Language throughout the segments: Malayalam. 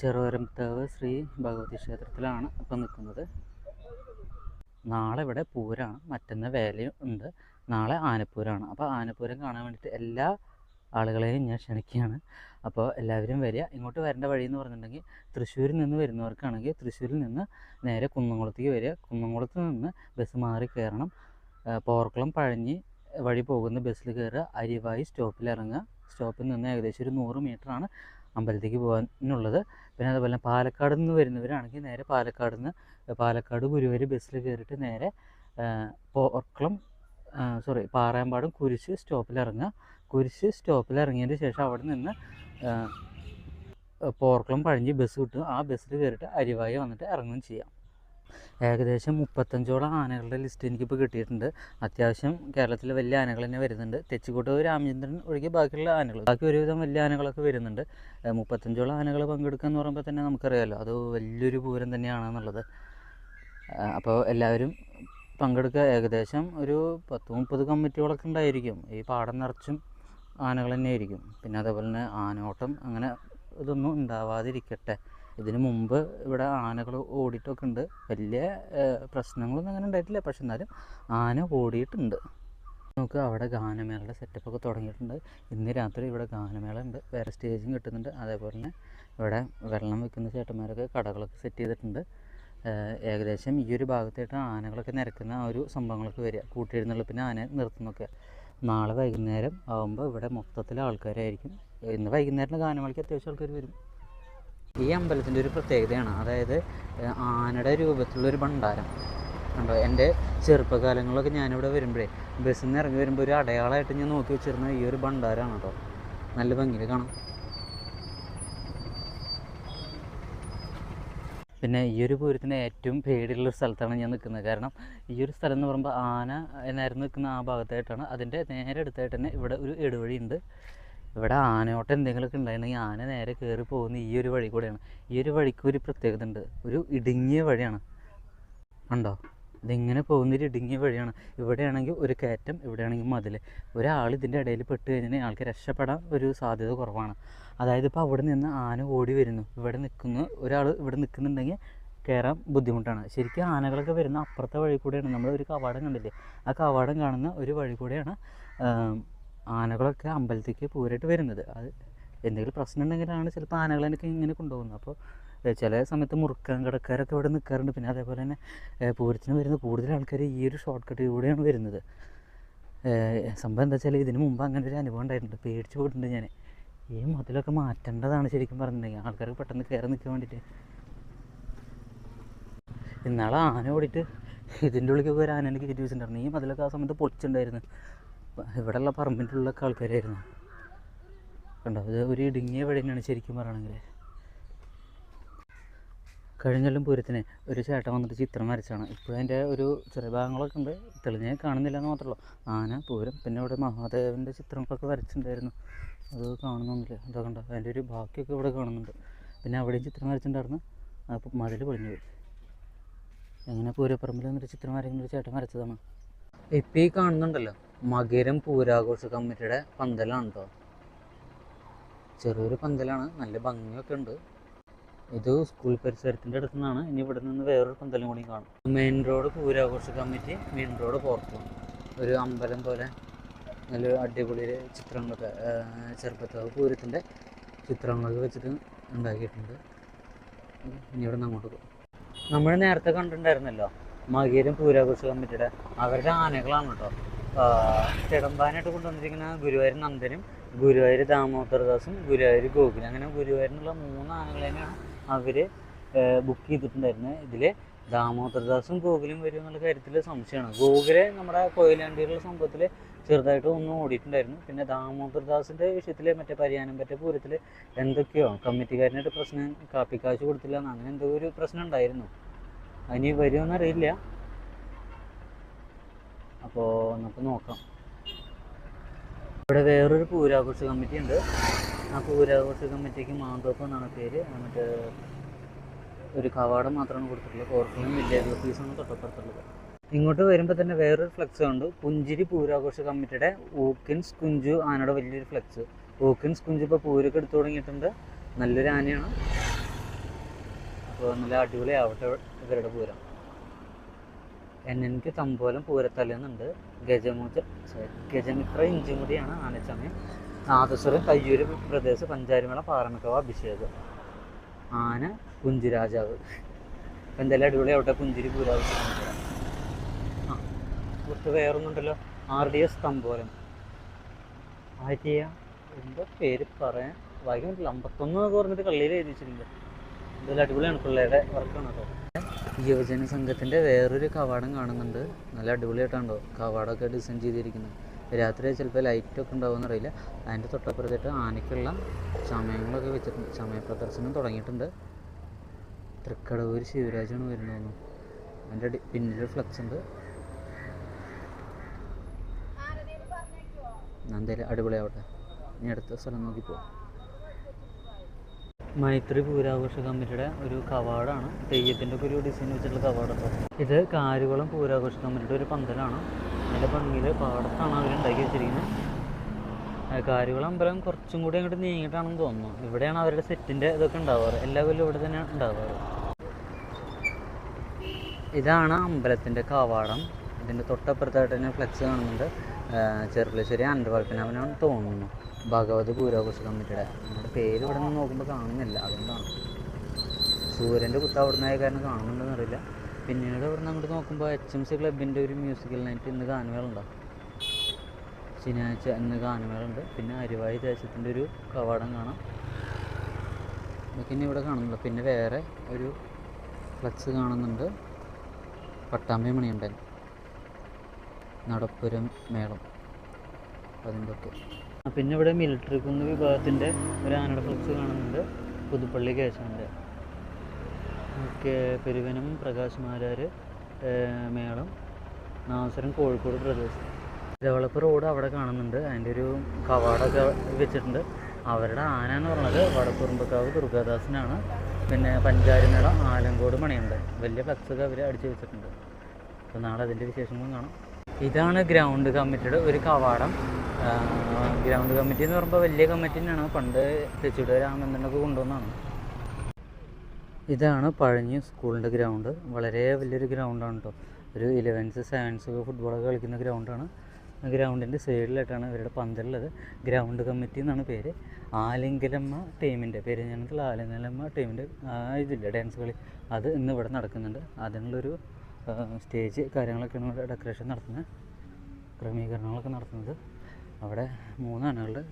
ചെറുവരംതാവ് ശ്രീ ഭഗവതി ക്ഷേത്രത്തിലാണ് ഇപ്പം നിൽക്കുന്നത്. നാളെ ഇവിടെ പൂരാണ് മറ്റന്ന വേലയും ഉണ്ട്. നാളെ ആനപ്പൂരമാണ് അപ്പോൾ ആനപ്പൂരം കാണാൻ വേണ്ടിയിട്ട് എല്ലാ ആളുകളെയും ഞാൻ ക്ഷണിക്കുകയാണ്. അപ്പോൾ എല്ലാവരും വരിക. ഇങ്ങോട്ട് വരേണ്ട വഴി എന്ന് പറഞ്ഞിട്ടുണ്ടെങ്കിൽ തൃശ്ശൂരിൽ നിന്ന് വരുന്നവർക്കാണെങ്കിൽ തൃശ്ശൂരിൽ നിന്ന് നേരെ കുന്നംകുളത്തേക്ക് വരിക. കുന്നംകുളത്ത് നിന്ന് ബസ് മാറി കയറണം. പോർക്കുളം പഴഞ്ഞി വഴി പോകുന്ന ബസ്സിൽ കയറുക. അരിവായി സ്റ്റോപ്പിൽ ഇറങ്ങുക. സ്റ്റോപ്പിൽ നിന്ന് ഏകദേശം ഒരു നൂറ് മീറ്ററാണ് അമ്പലത്തേക്ക് പോകാനുള്ളത്. പിന്നെ അതുപോലെ പാലക്കാട് നിന്ന് വരുന്നവരാണെങ്കിൽ നേരെ പാലക്കാട് നിന്ന് പാലക്കാട് ഗുരുവായൂർ ബസ്സിൽ കയറിയിട്ട് നേരെ പോർക്കളം സോറി പാറയമ്പാടും കുരിശ് സ്റ്റോപ്പിൽ ഇറങ്ങുക. കുരിശ് സ്റ്റോപ്പിൽ ഇറങ്ങിയതിന് ശേഷം അവിടെ നിന്ന് പോർക്കളം പഴഞ്ഞി ബസ് കിട്ടും ആ ബസ്സിൽ കയറിയിട്ട് അരിവായി വന്നിട്ട് ഇറങ്ങുകയും ചെയ്യാം. ഏകദേശം മുപ്പത്തഞ്ചോളം ആനകളുടെ ലിസ്റ്റ് എനിക്കിപ്പോൾ കിട്ടിയിട്ടുണ്ട്. അത്യാവശ്യം കേരളത്തിൽ വലിയ ആനകൾ തന്നെ വരുന്നുണ്ട്. തെച്ചിക്കോട്ട് രാമചന്ദ്രൻ ഒഴികെ ബാക്കിയുള്ള ആനകൾ ബാക്കി ഒരുവിധം വലിയ ആനകളൊക്കെ വരുന്നുണ്ട്. മുപ്പത്തഞ്ചോളം ആനകൾ പങ്കെടുക്കുക എന്ന് പറയുമ്പോൾ തന്നെ നമുക്കറിയാമല്ലോ അത് വലിയൊരു പൂരം തന്നെയാണെന്നുള്ളത്. അപ്പോൾ എല്ലാവരും പങ്കെടുക്കുക. ഏകദേശം ഒരു പത്ത് മുപ്പത് കമ്മിറ്റികളൊക്കെ ഉണ്ടായിരിക്കും. ഈ പാടം നിറച്ചും ആനകൾ തന്നെയായിരിക്കും. പിന്നെ അതേപോലെ തന്നെ ആനോട്ടം അങ്ങനെ ഇതൊന്നും ഉണ്ടാവാതിരിക്കട്ടെ. ഇതിനു മുമ്പ് ഇവിടെ ആനകൾ ഓടിയിട്ടൊക്കെ ഉണ്ട് വലിയ പ്രശ്നങ്ങളൊന്നും അങ്ങനെ ഉണ്ടായിട്ടില്ല. പക്ഷെ എന്നാലും ആന ഓടിയിട്ടുണ്ട്. നമുക്ക് അവിടെ ഗാനമേളയുടെ സെറ്റപ്പൊക്കെ തുടങ്ങിയിട്ടുണ്ട്. ഇന്ന് രാത്രി ഇവിടെ ഗാനമേള ഉണ്ട് വേറെ സ്റ്റേജും കിട്ടുന്നുണ്ട്. അതേപോലെ തന്നെ ഇവിടെ വെള്ളം വെക്കുന്ന ചേട്ടന്മാരൊക്കെ കടകളൊക്കെ സെറ്റ് ചെയ്തിട്ടുണ്ട്. ഏകദേശം ഈ ഒരു ഭാഗത്തായിട്ട് ആനകളൊക്കെ നിരക്കുന്ന ആ ഒരു സംഭവങ്ങളൊക്കെ വരിക. പിന്നെ ആന നിർത്തുന്നൊക്കെ നാളെ വൈകുന്നേരം ആകുമ്പോൾ ഇവിടെ മൊത്തത്തിൽ ആൾക്കാരായിരിക്കും. ഇന്ന് വൈകുന്നേരത്തെ ഗാനമേളയ്ക്ക് അത്യാവശ്യം ആൾക്കാർ വരും. ഈ അമ്പലത്തിന്റെ ഒരു പ്രത്യേകതയാണ്. അതായത് ആനയുടെ രൂപത്തിലുള്ള ഒരു ഭണ്ഡാരം. കണ്ടോ? എന്റെ ചെറുപ്പകാലങ്ങളിലൊക്കെ ഞാനിവിടെ വരുമ്പോഴേ ബസ്സിൽ നിന്ന് ഇറങ്ങി വരുമ്പോൾ ഒരു അടയാളമായിട്ട് ഞാൻ നോക്കി വെച്ചിരുന്ന ഈ ഒരു ഭണ്ഡാരമാണ് കേട്ടോ. നല്ല ഭംഗിയിൽ കാണാം. പിന്നെ ഈ ഒരു പൂരത്തിന് ഏറ്റവും പേടിയുള്ള സ്ഥലത്താണ് ഞാൻ നിൽക്കുന്നത്. കാരണം ഈ ഒരു സ്ഥലം എന്ന് പറയുമ്പോൾ ആന എന്നായിരുന്നു നിൽക്കുന്ന ആ ഭാഗത്തായിട്ടാണ്. അതിന്റെ നേരെ അടുത്തായിട്ട് തന്നെ ഇവിടെ ഒരു ഇടവഴി ഉണ്ട് ഇവിടെ ആനയോട്ടം എന്തെങ്കിലുമൊക്കെ ഉണ്ടായിരുന്നെങ്കിൽ ആന നേരെ കയറി പോകുന്ന ഈ ഒരു വഴി കൂടെയാണ്. ഈ ഒരു വഴിക്ക് ഒരു പ്രത്യേകത ഉണ്ട്. ഒരു ഇടുങ്ങിയ വഴിയാണ്. ഉണ്ടോ ഇതിങ്ങനെ പോകുന്നൊരു ഇടുങ്ങിയ വഴിയാണ്. ഇവിടെയാണെങ്കിൽ ഒരു കയറ്റം ഇവിടെയാണെങ്കിൽ മതിൽ ഒരാൾ ഇതിന്റെ ഇടയിൽ പെട്ട് കഴിഞ്ഞാൽ ആൾക്ക് രക്ഷപ്പെടാൻ ഒരു സാധ്യത കുറവാണ്. അതായത് ഇപ്പോൾ അവിടെ നിന്ന് ആന ഓടി വരുന്നു. ഇവിടെ നിൽക്കുന്നു ഒരാൾ ഇവിടെ നിൽക്കുന്നുണ്ടെങ്കിൽ കയറാൻ ബുദ്ധിമുട്ടാണ്. ശരിക്കും ആനകളൊക്കെ വരുന്ന അപ്പുറത്തെ വഴി കൂടെയാണ്. നമ്മൾ ഒരു കവാടം കണ്ടില്ലേ? ആ കവാടം കാണുന്ന ഒരു വഴി കൂടെയാണ് ആനകളൊക്കെ അമ്പലത്തേക്ക് പൂരായിട്ട് വരുന്നത്. അത് എന്തെങ്കിലും പ്രശ്നം ഉണ്ടെങ്കിലാണ് ചിലപ്പോൾ ആനകളെനിക്ക് ഇങ്ങനെ കൊണ്ടുപോകുന്നത്. അപ്പോൾ ചില സമയത്ത് മുറുക്കാൻ കിടക്കാരൊക്കെ ഇവിടെ നിൽക്കാറുണ്ട്. പിന്നെ അതേപോലെ തന്നെ പൂരത്തിന് വരുന്ന കൂടുതൽ ആൾക്കാർ ഈ ഒരു ഷോർട്ട് കട്ടിലൂടെയാണ് വരുന്നത്. സംഭവം എന്താ വെച്ചാൽ ഇതിന് മുമ്പ് അങ്ങനെ ഒരു അനുഭവം ഉണ്ടായിട്ടുണ്ട്. പേടിച്ച് പോയിട്ടുണ്ട് ഞാൻ. ഈ മതിലൊക്കെ മാറ്റേണ്ടതാണ് ശരിക്കും പറഞ്ഞിട്ടുണ്ടെങ്കിൽ. ആൾക്കാർക്ക് പെട്ടെന്ന് കയറി നിൽക്കാൻ വേണ്ടിയിട്ട്. ഇന്നാളെ ആന ഓടിയിട്ട് ഇതിന്റെ ഉള്ളിലേക്ക് ഒരു ആനേനെ കയറ്റി വെച്ചിട്ടുണ്ടായിരുന്നു. ഈ മതിലൊക്കെ ആ സമയത്ത് പൊളിച്ചിട്ടുണ്ടായിരുന്നു. ഇവിടെയുള്ള പറമ്പിന്റെ ഉള്ളിലൊക്കെ ആൾക്കാരായിരുന്നു. കണ്ടോ? ഇത് ഒരു ഇടുങ്ങിയ തന്നെയാണ് ശരിക്കും പറയണമെങ്കിൽ കഴിഞ്ഞാലും പൂരത്തിന് ഒരു ചേട്ടൻ വന്നിട്ട് ചിത്രം വരച്ചാണ്. ഇപ്പോൾ അതിന്റെ ഒരു ചെറിയ ഭാഗങ്ങളൊക്കെ ഉണ്ട്. തെളിഞ്ഞ് കാണുന്നില്ല എന്ന് മാത്രമേ ഉള്ളൂ. ആന പൂരം പിന്നെ ഇവിടെ മഹാദേവന്റെ ചിത്രങ്ങളൊക്കെ വരച്ചിട്ടുണ്ടായിരുന്നു. അത് കാണുന്നൊന്നുമില്ല എന്താ കണ്ടോ? അതിന്റെ ഒരു ബാക്കിയൊക്കെ ഇവിടെ കാണുന്നുണ്ട്. പിന്നെ അവിടെയും ചിത്രം വരച്ചിട്ടുണ്ടായിരുന്നു. അപ്പോൾ മതിൽ പൊളിഞ്ഞു പോയി. എങ്ങനെ പൂരപ്പറമ്പിൽ നിന്നൊരു ചിത്രം വരയ്ക്കുന്ന ഒരു ചേട്ടൻ വരച്ചതാണ്. ഇപ്പം ഈ കാണുന്നുണ്ടല്ലോ. മകരം പൂരാഘോഷ കമ്മിറ്റിയുടെ പന്തലാണ് കേട്ടോ ചെറിയൊരു പന്തലാണ് നല്ല ഭംഗിയൊക്കെ ഉണ്ട്. ഇത് സ്കൂൾ പരിസരത്തിന്റെ അടുത്ത് നിന്നാണ് ഇനി ഇവിടെ നിന്ന് വേറൊരു പന്തലും കൂടി കാണും. മെയിൻ റോഡ് പൂരാഘോഷ കമ്മിറ്റി മെയിൻ റോഡ് പുറത്തു ഒരു അമ്പലം പോലെ നല്ല അടിപൊളി ചിത്രങ്ങളൊക്കെ ചെറുപ്പത്താവ് പൂരത്തിന്റെ ചിത്രങ്ങളൊക്കെ വെച്ചിട്ട് ഉണ്ടാക്കിയിട്ടുണ്ട്. ഇനി ഇവിടെ നിന്ന് അങ്ങോട്ട് പോകും. നമ്മൾ നേരത്തെ കണ്ടിട്ടുണ്ടായിരുന്നല്ലോ മകീരം പൂരാഘോഷ കമ്മിറ്റിയുടെ. അവരുടെ ആനകളാണ് കേട്ടോ. തിടമ്പാനായിട്ട് കൊണ്ടുവന്നിരിക്കുന്ന ഗുരുവായൂർ നന്ദനും ഗുരുവായൂർ ദാമോദരദാസും ഗുരുവായൂർ ഗോകുലും. അങ്ങനെ ഗുരുവായൂരിനുള്ള മൂന്ന് ആനകളെയാണ് അവർ ബുക്ക് ചെയ്തിട്ടുണ്ടായിരുന്നത് ഇതിൽ ദാമോദരദാസും ഗോകുലും വരും എന്നുള്ള കാര്യത്തിൽ സംശയമാണ്. ഗോകുലെ നമ്മുടെ കൊയിലാണ്ടിയിലുള്ള സംഭവത്തിൽ ചെറുതായിട്ട് ഒന്ന് ഓടിയിട്ടുണ്ടായിരുന്നു. പിന്നെ ദാമോദരദാസിന്റെ വിഷയത്തിൽ മറ്റേ പരിയാനം പറ്റ പൂരത്തിൽ എന്തൊക്കെയോ കമ്മിറ്റിക്കാരനായിട്ട് പ്രശ്നം കാപ്പിക്കാശ് കൊടുത്തില്ല അങ്ങനെ എന്തോ ഒരു പ്രശ്നം ഉണ്ടായിരുന്നു. അതിനി വരുമെന്നറിയില്ല അപ്പോൾ നമുക്ക് നോക്കാം. ഇവിടെ വേറൊരു പൂരാഘോഷ കമ്മിറ്റി ഉണ്ട്. ആ പൂരാഘോഷ കമ്മിറ്റിക്ക് മാന്തോപ്പ് എന്നാണ് പേര്. മറ്റേ ഒരു കവാടം മാത്രമാണ് കൊടുത്തിട്ടുള്ളത്. കോർപ്പറേഷൻ വില്ലേജ് ഓഫീസാണ് തൊട്ടപ്പുറത്തുള്ളത്. ഇങ്ങോട്ട് വരുമ്പോൾ തന്നെ വേറൊരു ഫ്ലെക്സ് ഉണ്ട് പുഞ്ചിരി പൂരാഘോഷ കമ്മിറ്റിയുടെ ഊക്കിൻസ് കുഞ്ചു ആനയുടെ വലിയൊരു ഫ്ലെക്സ് ഊക്കിൻസ് കുഞ്ചു ഇപ്പോൾ പൂരൊക്കെ എടുത്തു തുടങ്ങിയിട്ടുണ്ട്. നല്ലൊരു ആനയാണ്. അപ്പോൾ നല്ല അടിപൊളിയാവട്ടെ ഇവരുടെ പൂരം. എൻ എനിക്ക് തമ്പോലം പൂരത്തല്ലെന്നുണ്ട് ഗജമുദ്ര ഗജമിത്ര ഇഞ്ചുമുടിയാണ് ആനച്ചമയം നാദസ്വരം കയ്യൂര് പ്രദേശ പഞ്ചാരിമേള പാറമക്കാവ് അഭിഷേകം. ആന കുഞ്ചിരാജാവ് അപ്പം എന്തായാലും അടിപൊളിയാവട്ടെ പുഞ്ചിരി പൂരാഭിഷേകം ആ കുറച്ച് വേറൊന്നുണ്ടല്ലോ. ആർ ഡി എസ് തമ്പോലം. ആര്യ എന്താ പേര് പറയാൻ വൈകുന്നില്ല അമ്പത്തൊന്ന് എന്നൊക്കെ പറഞ്ഞിട്ട് കള്ളിയിൽ എഴുതി എന്തായാലും അടിപൊളിയാണ് പിള്ളേരുടെ വർക്കാണ് കേട്ടോ. യുവജന സംഘത്തിന്റെ വേറൊരു കവാടം കാണുന്നുണ്ട്. നല്ല അടിപൊളിയായിട്ടുണ്ടോ കവാടമൊക്കെ ഡിസൈൻ ചെയ്തിരിക്കുന്നത് രാത്രി ചിലപ്പോൾ ലൈറ്റൊക്കെ ഉണ്ടാവുമെന്ന് അറിയില്ല. അതിന്റെ തൊട്ടപ്പുറത്തായിട്ട് ആനയ്ക്കുള്ള സമയങ്ങളൊക്കെ വെച്ചിട്ടുണ്ട്. സമയ പ്രദർശനം തുടങ്ങിയിട്ടുണ്ട്. തൃക്കടവൂർ ശിവരാജാണ് വരുന്നതെന്ന് അതിന്റെ പിന്നിൽ ഫ്ലക്സ് ഉണ്ട്. എന്തായാലും അടിപൊളിയാവട്ടെ. ഇനി അടുത്ത സ്ഥലം നോക്കി പോവാം. മൈത്രി പൂരാഘോഷ കമ്മിറ്റിയുടെ ഒരു കവാടാണ്. തെയ്യത്തിന്റെ ഒക്കെ ഒരു ഡിസൈൻ വെച്ചിട്ടുള്ള കവാടത്തോ ഇത് കാരുകുളം പൂരാഘോഷ കമ്മിറ്റിയുടെ ഒരു പന്തലാണ്. നല്ല ഭംഗിയിൽ പാടത്താണ് അവർ ഉണ്ടാക്കി വെച്ചിരിക്കുന്നത്. കാരുകുളം അമ്പലം കുറച്ചും കൂടി അങ്ങോട്ട് നീങ്ങിയിട്ടാണെന്ന് തോന്നുന്നു. ഇവിടെയാണ് അവരുടെ സെറ്റിന്റെ ഇതൊക്കെ ഉണ്ടാവാറ്. എല്ലാ കൊല്ലം ഇവിടെ തന്നെ ഉണ്ടാവാറ്. ഇതാണ് അമ്പലത്തിന്റെ കവാടം. ഇതിന്റെ തൊട്ടപ്പുറത്തായിട്ട് തന്നെ ഫ്ലെക്സ് കാണുന്നുണ്ട്. ചെറുപ്പുളശ്ശേരി അൻപൽപ്പനാഭനാണ് തോന്നുന്നു. ഭഗവതി പൂരാഘോഷ കമ്മിറ്റിയുടെ. നമ്മുടെ പേര് ഇവിടെ നിന്ന് നോക്കുമ്പോൾ കാണുന്നില്ല. അതുകൊണ്ടാണ്. സൂര്യന്റെ കുത്ത അവിടുന്ന് ആയ കാരണം കാണുന്നുണ്ടെന്ന് അറിയില്ല പിന്നീട് ഇവിടെ നിന്ന് അങ്ങോട്ട് നോക്കുമ്പോൾ എച്ച് എം സി ക്ലബിന്റെ ഒരു മ്യൂസിക്കൽ നൈറ്റ് ഇന്ന് ഗാനമേളുണ്ടാവും ശനിയാഴ്ച ഇന്ന് ഗാനമേളുണ്ട് പിന്നെ അരിവാഴി ദേശത്തിന്റെ ഒരു കവാടം കാണാം. ഇതൊക്കെ ഇനി ഇവിടെ കാണുന്നില്ല പിന്നെ വേറെ ഒരു ഫ്ലക്സ് കാണുന്നുണ്ട്. പട്ടാമ്പി മണിയുണ്ടൻ നടപ്പുരം മേളം. അതിന്റെ ഒക്കെ പിന്നെ ഇവിടെ മിലിറ്ററി കുന്ന് വിഭാഗത്തിന്റെ ഒരു ആനയുടെ ഫ്ലക്സ് കാണുന്നുണ്ട്. പുതുപ്പള്ളി കേശവന്റെ. ഓക്കെ പെരുവനം പ്രകാശ് മാരാർ മേളം നാസരം കോഴിക്കോട് പ്രദേശം. ഡെവലപ്പ് റോഡ് അവിടെ കാണുന്നുണ്ട്. അതിന്റെ ഒരു കവാടൊക്കെ വെച്ചിട്ടുണ്ട്. അവരുടെ ആന എന്ന് പറഞ്ഞത് വടക്കുറുമ്പക്കാവ് ദുർഗാദാസിനാണ്. പിന്നെ പഞ്ചാരിമേളം ആലങ്കോട് മണിയുണ്ട്. വലിയ ഫ്ലക്സൊക്കെ അവർ അടിച്ചു വെച്ചിട്ടുണ്ട്. അപ്പോൾ നാളെ അതിന്റെ വിശേഷങ്ങളും കാണാം. ഇതാണ് ഗ്രൗണ്ട് കമ്മിറ്റിയുടെ ഒരു കവാടം. ഗ്രൗണ്ട് കമ്മിറ്റി എന്ന് പറയുമ്പോൾ വലിയ കമ്മിറ്റി തന്നെയാണ്. പണ്ട് തെച്ചിട്ട് രാമചന്ദ്രനൊക്കെ കൊണ്ടുവന്നാണ് ഇതാണ് പഴഞ്ഞി സ്കൂളിന്റെ ഗ്രൗണ്ട്. വളരെ വലിയൊരു ഗ്രൗണ്ടാണ് കേട്ടോ ഒരു ഇലവൻസ് സെവൻസ് ഫുട്ബോളൊക്കെ കളിക്കുന്ന ഗ്രൗണ്ടാണ്. ഗ്രൗണ്ടിന്റെ സൈഡിലായിട്ടാണ് ഇവരുടെ പന്തലുള്ളത്. ഗ്രൗണ്ട് കമ്മിറ്റി എന്നാണ് പേര്. ആലിംഗലമ്മ ടീമിന്റെ പേര് ഞങ്ങൾക്ക് ആലിംഗലമ്മ ടീമിന്റെ ഇതില്ല ഡാൻസ് കളി. അത് ഇന്ന് ഇവിടെ നടക്കുന്നുണ്ട്. അതിനുള്ളൊരു സ്റ്റേജ് കാര്യങ്ങളൊക്കെയാണ് ഇവിടെ ഡെക്കറേഷൻ നടത്തുന്നത്. ക്രമീകരണങ്ങളൊക്കെ നടത്തുന്നത്. അവിടെ മൂന്ന് ആനകളുടെ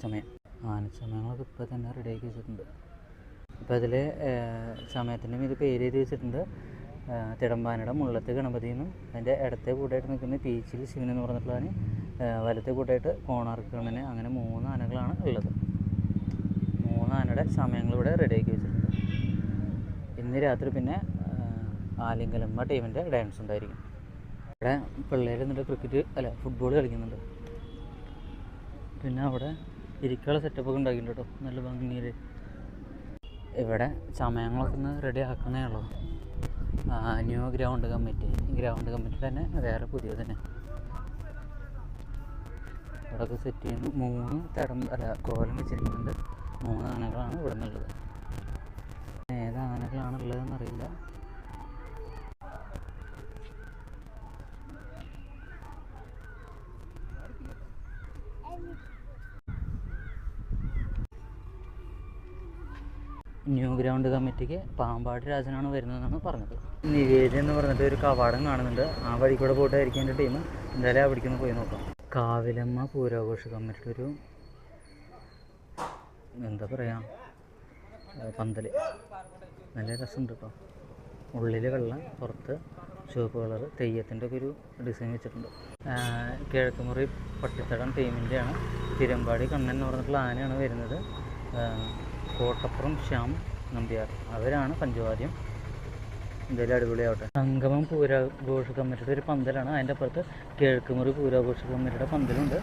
ചമയം ആനച്ചമയങ്ങളൊക്കെ ഇപ്പോൾ തന്നെ റെഡിയാക്കി വെച്ചിട്ടുണ്ട്. അപ്പോൾ അതിൽ ചമയത്തിന്റെ മീത് പേര് എഴുതി വെച്ചിട്ടുണ്ട്. തിടമ്പാനയുടെ മുള്ളത്തെ ഗണപതി എന്നും അതിന്റെ ഇടത്തെ കൂട്ടായിട്ട് നിൽക്കുന്ന പീച്ചിൽ ശിവൻ എന്ന് പറഞ്ഞിട്ടുള്ളതിന് വലത്തെ കൂട്ടായിട്ട് കോണാർക്ക് കണ്ണന് അങ്ങനെ മൂന്ന് ആനകളാണ് ഉള്ളത്. മൂന്ന് ആനയുടെ സമയങ്ങൾ ഇവിടെ റെഡിയാക്കി വെച്ചിട്ടുണ്ട്. ഇന്ന് രാത്രി പിന്നെ ആലിംഗലമ്മ ടീമിന്റെ ഡാൻസ് ഉണ്ടായിരിക്കും. ഇവിടെ പിള്ളേർ എന്നിട്ട് ക്രിക്കറ്റ് അല്ല ഫുട്ബോൾ കളിക്കുന്നുണ്ട്. പിന്നെ അവിടെ ഇരിക്കാനുള്ള സെറ്റപ്പൊക്കെ ഉണ്ടാക്കിയിട്ടുണ്ട് കേട്ടോ. നല്ല ഭംഗിയിൽ ഇവിടെ സമയങ്ങളൊക്കെ ഒന്ന് റെഡി ആക്കുന്നേ ഉള്ളൂ. New ground committee ground committee തന്നെ വേറെ പുതിയ തന്നെ. ഇവിടെയൊക്കെ സെറ്റ് ചെയ്യുന്നു. മൂന്ന് തടം അല്ല കോലം വെച്ചിരിക്കുന്നുണ്ട്. മൂന്ന് ആനകളാണ് ഇവിടെ നിന്നുള്ളത്. ഏത് ആനകളാണ് ഉള്ളതെന്ന് ന്യൂ ഗ്രൗണ്ട് കമ്മിറ്റിക്ക് പാമ്പാട് രാജനാണ് വരുന്നതെന്നാണ് പറഞ്ഞത്. നിവേദ്യം എന്ന് പറഞ്ഞിട്ട് ഒരു കവാടം കാണുന്നുണ്ട്. ആ വഴി കൂടെ പോയിട്ടായിരിക്കും എന്റെ ടീം എന്തായാലും അവിടേക്ക് ഒന്ന് പോയി നോക്കാം. കാവിലമ്മ പൂരാഘോഷ കമ്മിറ്റിയുടെ ഒരു എന്താ പറയുക പന്തൽ നല്ല രസമുണ്ട് കേട്ടോ ഉള്ളിൽ വെള്ള പുറത്ത് ചുവപ്പ് കളർ തെയ്യത്തിന്റെ ഒക്കെ ഒരു ഡിസൈൻ വെച്ചിട്ടുണ്ട്. കിഴക്കുമുറി പട്ടിത്തടം ടീമിന്റെയാണ് തിരമ്പാടി കണ്ണൻ എന്ന് പറഞ്ഞിട്ടുള്ള ആനയാണ് വരുന്നത്. കോട്ടപ്പുറം ശ്യാം നമ്പ്യാർ. അവരാണ് പഞ്ചവാദ്യം. എന്തായാലും അടിപൊളിയാവട്ടെ. സംഗമം പൂരാഘോഷ കമ്മിറ്റിയുടെ ഒരു പന്തലാണ്. അതിന്റെ അപ്പുറത്ത് കിഴക്കുമുറി പൂരാഘോഷ കമ്മിറ്റിയുടെ പന്തലുണ്ട്.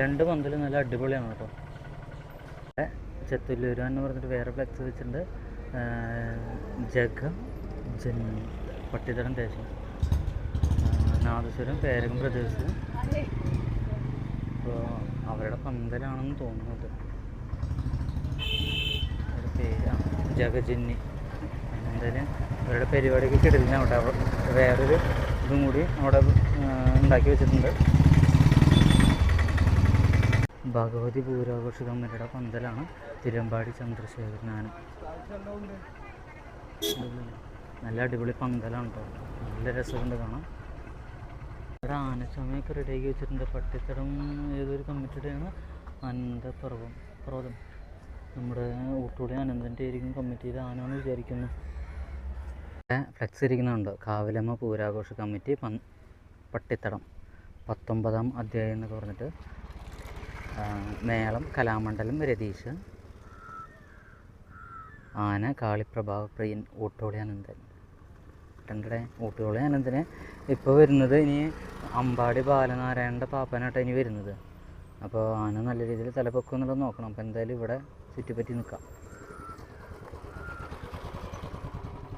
രണ്ട് പന്തലും നല്ല അടിപൊളിയാണ് കേട്ടോ. ഇവിടെ ചെത്തുല്ലൂര എന്ന് പറഞ്ഞിട്ട് വേറെ ഫ്ലെക്സ് വെച്ചിട്ടുണ്ട്. ജഗം ജൻ പട്ടിത്തടം ദേശം. നാദസ്വരം പേരകം പ്രദേശം. അപ്പോൾ അവരുടെ പന്തലാണെന്ന് തോന്നുന്നത് ജഗജന്നി. എന്തായാലും ഇവരുടെ പരിപാടിയൊക്കെ കിടലിന് അവിടെ വേറൊരു ഇതും കൂടി അവിടെ ഉണ്ടാക്കി വെച്ചിട്ടുണ്ട്. ഭഗവതി പൂരാഘോഷ കമ്മിറ്റിയുടെ പന്തലാണ് തിരുവമ്പാടി ചന്ദ്രശേഖരനാണ്. നല്ല അടിപൊളി പന്തലാണ് കേട്ടോ നല്ല രസമുണ്ട് കാണാം ഇവിടെ ആനച്ചമയൊക്കെ റെഡിയാക്കി വെച്ചിട്ടുണ്ട്. പട്ടിത്തടം ഏതൊരു കമ്മിറ്റിയുടെയാണ്? അനന്തപർവം. പർവതം. നമ്മുടെ ഊട്ടൂടെ അനന്തന്റെ ആയിരിക്കും കമ്മിറ്റി ആനാന്ന് വിചാരിക്കുന്നു. ഫ്ലെക്സ് ഇരിക്കുന്നുണ്ട്. കാവിലമ്മ പൂരാഘോഷ കമ്മിറ്റി പന് പട്ടിത്തടം. പത്തൊമ്പതാം അധ്യായം എന്ന് പറഞ്ഞിട്ട് മേളം കലാമണ്ഡലം രതീഷ് ആന കാളിപ്രഭാവ പ്രിയൻ ഊട്ടോളി അനന്തൻ. രണ്ടടെ ഊട്ടോളി അനന്തനെ ഇപ്പോൾ വരുന്നത് ഇനി അമ്പാടി ബാലനാരായണന്റെ പാപ്പനായിട്ട് ഇനി വരുന്നത്. അപ്പോൾ ആന നല്ല രീതിയിൽ തലപ്പൊക്കം എന്നുള്ളത് നോക്കണം. അപ്പോൾ എന്തായാലും ഇവിടെ ചുറ്റിപ്പറ്റി നിൽക്കാം.